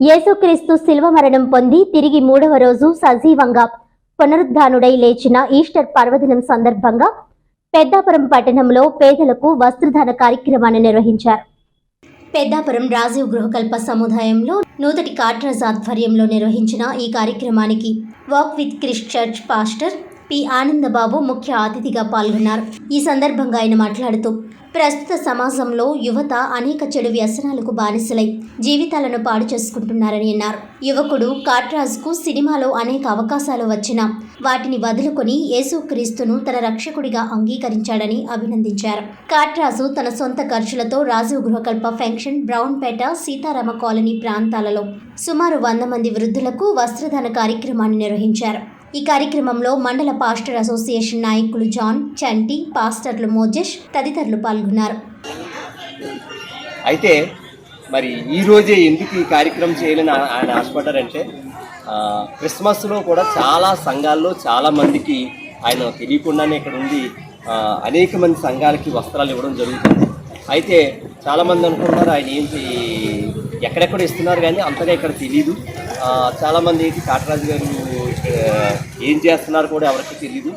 యేసుక్రీస్తు శిల్వ మరణం పొంది తిరిగి మూడవ రోజు సజీవంగా పునరుద్ధానుడై లేచిన ఈస్టర్ పర్వదినం సందర్భంగా పెద్దాపురం పట్టణంలో పేదలకు వస్త్రదాన కార్యక్రమాన్ని నిర్వహించారు. పెద్దాపురం రాజీవ్ గృహకల్ప సముదాయంలో నూతటి కాట్రాజ్ ఆధ్వర్యంలో నిర్వహించిన ఈ కార్యక్రమానికి Walk with Christ Church pastor P. Anandababu ముఖ్య అతిథిగా పాల్గొన్నారు. ఈ సందర్భంగా ఆయన మాట్లాడుతూ ప్రస్తుత సమాజంలో యువత అనేక చెడు వ్యసనాలకు బానిసలై జీవితాలను పాడు చేసుకుంటున్నారని అన్నారు. యువకుడు కాట్రాజ్కు సినిమాలో అనేక అవకాశాలు వచ్చినా వాటిని వదులుకొని యేసుక్రీస్తును తన రక్షకుడిగా అంగీకరించాడని అభినందించారు. కాట్రాజు తన సొంత ఖర్చులతో రాజీవ్ గృహకల్ప ఫంక్షన్ బ్రౌన్పేట సీతారామ కాలనీ ప్రాంతాలలో సుమారు వంద మంది వృద్ధులకు వస్త్రదాన కార్యక్రమాన్ని నిర్వహించారు. ఈ కార్యక్రమంలో మండల పాస్టర్ అసోసియేషన్ నాయకులు జాన్ చంటి పాస్టర్లు మోజెష్ తదితరులు పాల్గొన్నారు. అయితే మరి ఈరోజే ఎందుకు ఈ కార్యక్రమం చేయాలని ఆయన ఆశపడ్డారంటే క్రిస్మస్లో కూడా చాలా సంఘాల్లో చాలామందికి ఆయన తెలియకుండానే ఇక్కడ ఉండి అనేక మంది సంఘాలకి వస్త్రాలు ఇవ్వడం జరుగుతుంది. అయితే చాలామంది అనుకుంటున్నారు ఆయన ఏంటి ఎక్కడెక్కడ ఇస్తున్నారు కానీ అంతగా ఇక్కడ తెలియదు చాలామంది ఏంటి కాటరాజు గారు ఏం చేస్తున్నారు కూడా ఎవరికి తెలియదు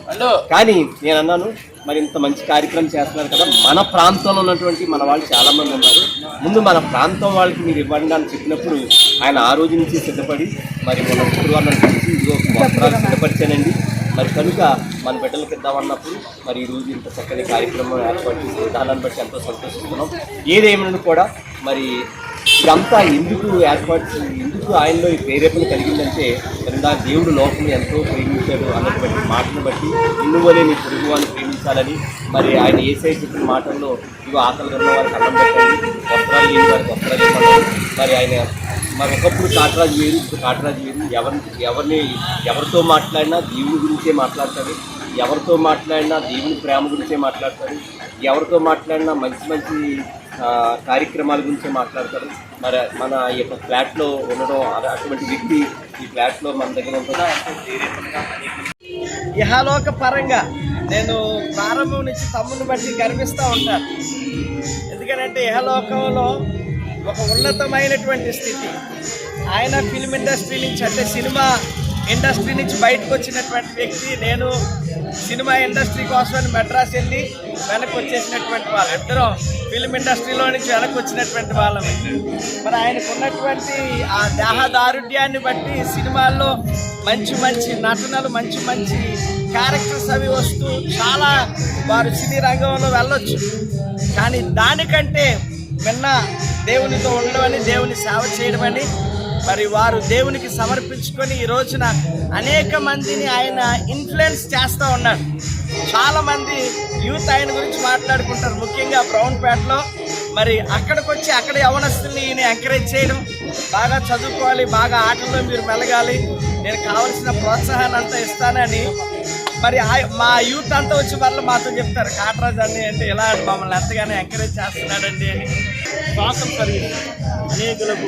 కానీ నేను అన్నాను మరి ఇంత మంచి కార్యక్రమం చేస్తున్నారు కదా మన ప్రాంతంలో ఉన్నటువంటి మన వాళ్ళు చాలా మంది ఉన్నారు. ముందు మన ప్రాంతం వాళ్ళకి మీరు ఇవ్వండి అని చెప్పినప్పుడు ఆయన ఆ రోజు నుంచి సిద్ధపడి మరి మన శుక్రవారం నన్ను కలిసి ఇదిగో వస్త్రాలు సిద్ధపరిచానండి. మరి కనుక మన బిడ్డలకి ఇద్దామన్నప్పుడు మరి ఈ రోజు ఇంత చక్కని కార్యక్రమం ఏర్పాటు చేసిన విధానాన్ని బట్టి ఎంతో సంతోషిస్తున్నాం. ఏదేమైనా కూడా మరి ఇదంతా ఎందుకు ఏర్పాటు ఎందుకు ఆయనలో ఈ ప్రేరేపణ కలిగిందంటే కనుక దేవుడు లోకం ఎంతో ప్రేమించాడు అన్నటువంటి మాటను బట్టి ఇన్ను వలే నీ పొరుగు అని ప్రేమించాలని మరి ఆయన ఏసై చెప్పిన మాటల్లో ఇవి ఆకలి ఉన్న వారికి అన్నం పెట్టండి వస్త్రాలు లేని వారికి వస్త్రాలు ఇవ్వండి. మరి ఆయన మరి ఒకప్పుడు కాటరాజు వేరు ఇప్పుడు కాటరాజు వేరు. ఎవరిని ఎవరిని ఎవరితో మాట్లాడినా దేవుని గురించే మాట్లాడతాడు ఎవరితో మాట్లాడినా దేవుని ప్రేమ గురించే మాట్లాడతాడు ఎవరితో మాట్లాడినా మంచి మంచి కార్యక్రమాల గురించే మాట్లాడతారు. మరి మన ఈ యొక్క ఫ్లాట్లో ఉండడం అటువంటి వ్యక్తి ఈ ఫ్లాట్లో మన దగ్గర ఉండడం ఇహలోక పరంగా నేను ప్రారంభం నుంచి తమ్ముని బట్టి కనిపిస్తూ ఉంటాను ఎందుకంటే ఇహలోకంలో ఒక ఉన్నతమైనటువంటి స్థితి. ఆయన ఫిల్మ్ ఇండస్ట్రీ నుంచి అంటే సినిమా ఇండస్ట్రీ నుంచి బయటకు వచ్చినటువంటి వ్యక్తి నేను సినిమా ఇండస్ట్రీ కోసం మెడ్రాస్ వెళ్ళి వెనక్కి వచ్చేసినటువంటి వాళ్ళు. ఇద్దరం ఫిల్మ్ ఇండస్ట్రీలో నుంచి వెనక్కి వచ్చినటువంటి వాళ్ళం. మరి ఆయనకు ఉన్నటువంటి ఆ దేహదారుఢ్యాన్ని బట్టి సినిమాల్లో మంచి మంచి నటనలు మంచి మంచి క్యారెక్టర్స్ అవి వస్తూ చాలా వారు సినీ రంగంలో వెళ్ళొచ్చు. కానీ దానికంటే విన్న దేవునితో ఉండడం అని దేవుని సేవ చేయడమని మరి వారు దేవునికి సమర్పించుకొని ఈ రోజున అనేక మందిని ఆయన ఇన్ఫ్లుయెన్స్ చేస్తూ ఉన్నాడు చాలా మంది యూత్ ఆయన గురించి మాట్లాడుకుంటారు. ముఖ్యంగా బ్రౌన్పేటలో. మరి అక్కడికి వచ్చి అక్కడ యవనస్తుల్ని ఈయన ఎంకరేజ్ చేయడం. బాగా చదువుకోవాలి బాగా ఆటల్లో మీరు మెలగాలి. నేను కావలసిన ప్రోత్సాహాన్ని అంతా ఇస్తానని. మరి ఆ- మా యూత్ అంతా వచ్చి వాళ్ళు మాతో చెప్తారు. కాటరాజ్ అని అంటే ఇలా మమ్మల్ని ఎంతగానో ఎంకరేజ్ చేస్తున్నాడండి అని. శ్వాసం కలిగింది అనేకులకు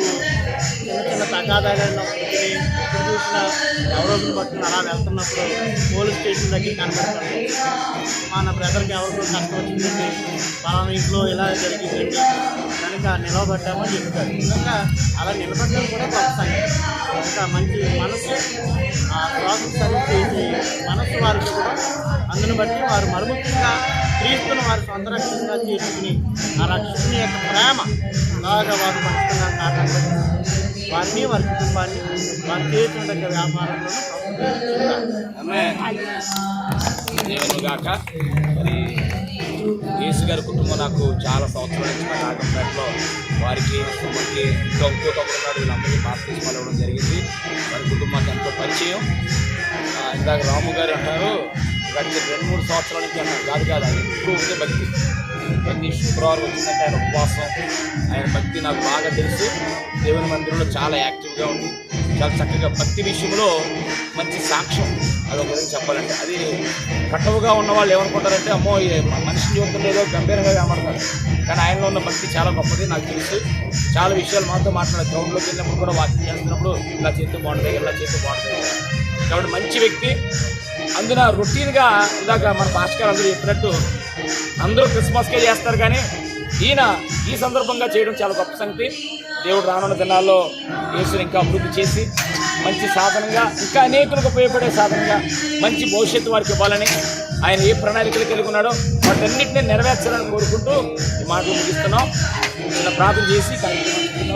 చిన్న చిన్న తగాదాలలో ఎప్పుడు చూసినా పట్టుకుని అలా వెళ్తున్నప్పుడు పోలీస్ స్టేషన్ దగ్గర కనబడతారు. మన బ్రదర్కి ఎవరికో కష్టం వచ్చిందండి పలానా ఇంట్లో ఇలా జరిగిందండి. కనుక నిలబడ్డామని చెప్తారు. కనుక అలా నిలబడడం కూడా గొప్ప సంగతి. కనుక మంచి మనసు ఆ ప్రాసెస్ సర్వీస్ చేసి మనసు వారికి కూడా అందుని బట్టి వారు మరుముఖ్యంగా క్రీస్తును వారి సొంత రక్షణగా చేసుకుని ఆ రక్షణ యొక్క ప్రేమ అలాగా వారు పంచుతున్నారు కారణంగా వారిని వారి కుటుంబాన్ని వారి చేసిన వ్యాపారంలో మరి యేసు గారి కుటుంబం నాకు చాలా సంవత్సరాల నుంచి నాగంపేటలో వారికి కుటుంబానికి ఇంకా ఇంకో తమ్ముడు వీళ్ళందరికీ బాప్తిస్మాలు ఇవ్వడం జరిగింది. వారి కుటుంబానికి ఎంతో పరిచయం. ఇందాక రాము గారు అంటారు గడిచిన రెండు మూడు సంవత్సరాల నుంచి అన్నారు కాదు కాదు ఆయన ఎప్పుడూ ఉండే భక్తి. ప్రతి శుక్రవారం వచ్చిందంటే ఆయన ఉపవాసం ఆయన భక్తి నాకు బాగా తెలుసు. దేవుని మందిరంలో చాలా యాక్టివ్గా ఉంది. చాలా చక్కగా భక్తి విషయంలో మంచి సాక్ష్యం అదొక గురించి చెప్పాలంటే. అది కట్టవుగా ఉన్న వాళ్ళు ఏమనుకుంటారంటే అమ్మో మనిషి జీవితం లేదో గంభీరంగా కనబడతారు కానీ ఆయనలో ఉన్న భక్తి చాలా గొప్పది నాకు తెలుసు. చాలా విషయాలు మాతో మాట్లాడే గ్రౌండ్లోకి వెళ్ళినప్పుడు కూడా వాకింగ్ చేస్తున్నప్పుడు ఇలా చేతి బాగుంటుంది ఇలా చేతి బాగుంటుంది కాబట్టి మంచి వ్యక్తి. అందున రొటీన్గా ఇందాక మన భాస్కర్ అందరూ చెప్పినట్టు అందరూ క్రిస్మస్కే చేస్తారు కానీ ఈయన ఈ సందర్భంగా చేయడం చాలా గొప్ప సంగతి. దేవుడు రానున్న దినాల్లో యేసుని ఇంకా అభివృద్ధి చేసి మంచి సాధనంగా ఇంకా అనేకులకు ఉపయోగపడే సాధనంగా మంచి భవిష్యత్తు వారికి ఇవ్వాలని ఆయన ఏ ప్రణాళికలు కలిగి ఉన్నాడో వాటన్నింటినీ నెరవేర్చాలని కోరుకుంటూ ఈ మాటలు ముగిస్తున్నాం. చిన్న ప్రార్థన చేసి కార్యక్రమం